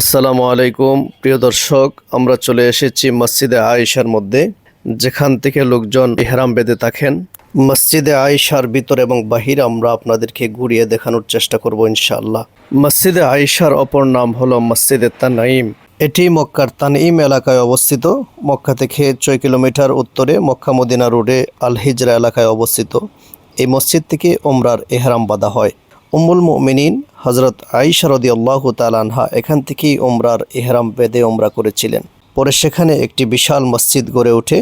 আসসালামু আলাইকুম, প্রিয় দর্শক, আমরা চলে এসেছি মসজিদে আয়েশার মধ্যে, যেখান থেকে লোকজন ইহরাম বেঁধে থাকেন। মসজিদে আয়েশার ভিতর এবং বাহির আমরা আপনাদেরকে ঘুরিয়ে দেখানোর চেষ্টা করব ইনশাআল্লাহ। মসজিদে আয়েশার অপর নাম হলো মসজিদে তানাইম এটি মক্কার তানইম এলাকায় অবস্থিত। মক্কা থেকে ছয় কিলোমিটার উত্তরে মক্কা মদিনা রোডে আল হিজরা এলাকায় অবস্থিত। এই মসজিদ থেকে ওমরার এহরাম বাঁধা হয়। উম্মুল মুমিনিন হজরত আইসা রদি আল্লাহ তালানহা এখান থেকেই ওমরার এহরাম বেদে ওমরা করেছিলেন। পরে সেখানে একটি বিশাল মসজিদ গড়ে ওঠে।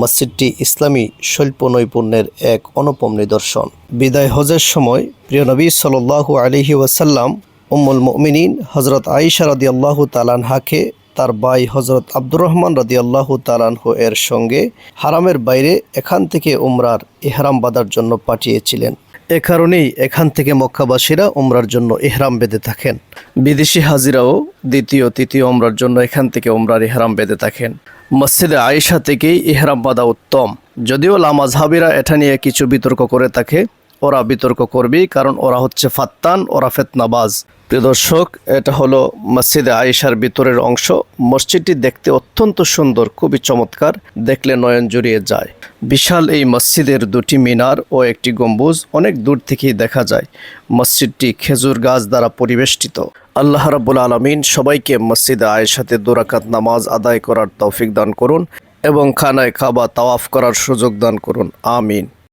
মসজিদটি ইসলামী শিল্প নৈপুণ্যের এক অনুপম নিদর্শন। বিদায় হজের সময় প্রিয় নবী সাল্লাল্লাহু আলিহি ওয়াসাল্লাম উম্মুল মুমিনিন হজরত আইসা রদি আল্লাহ তালানহাকে তার ভাই হজরত আব্দুর রহমান রদি আল্লাহ তালানহু এর সঙ্গে হারামের বাইরে এখান থেকে উমরার এহরাম বাঁধার জন্য পাঠিয়েছিলেন। এ কারণেই এখান থেকে মক্কাবাসীরা উমরার জন্য এহরাম বেঁধে থাকেন। বিদেশি হাজিরাও দ্বিতীয়, তৃতীয় ওমরার জন্য এখান থেকে উমরার এহরাম বেঁধে থাকেন। মসজিদে আয়েশা থেকেই এহরাম বাঁধা উত্তম। যদিও লামাজহাবিরা এটা নিয়ে কিছু বিতর্ক করে থাকে ওরা বিতর্ক করবেই, কারণ ওরা হচ্ছে ফাত্তান, ওরা ফেতনাবাজ। প্রিয় দর্শক, এটা হলো মসজিদে আয়েশার ভিতরের অংশ। মসজিদটি দেখতে অত্যন্ত সুন্দর, খুবই চমৎকার, দেখলে নয়ন জুড়িয়ে যায়। বিশাল এই মসজিদের দুটি মিনার ও একটি গম্বুজ অনেক দূর থেকেই দেখা যায়। মসজিদটি খেজুর গাছ দ্বারা পরিবেষ্টিত। আল্লাহ রাব্বুল আলমিন সবাইকে মসজিদে আয়েশাতে দুরাকাত নামাজ আদায় করার তৌফিক দান করুন এবং খানায় খাবা তাওয়াফ করার সুযোগ দান করুন। আমিন।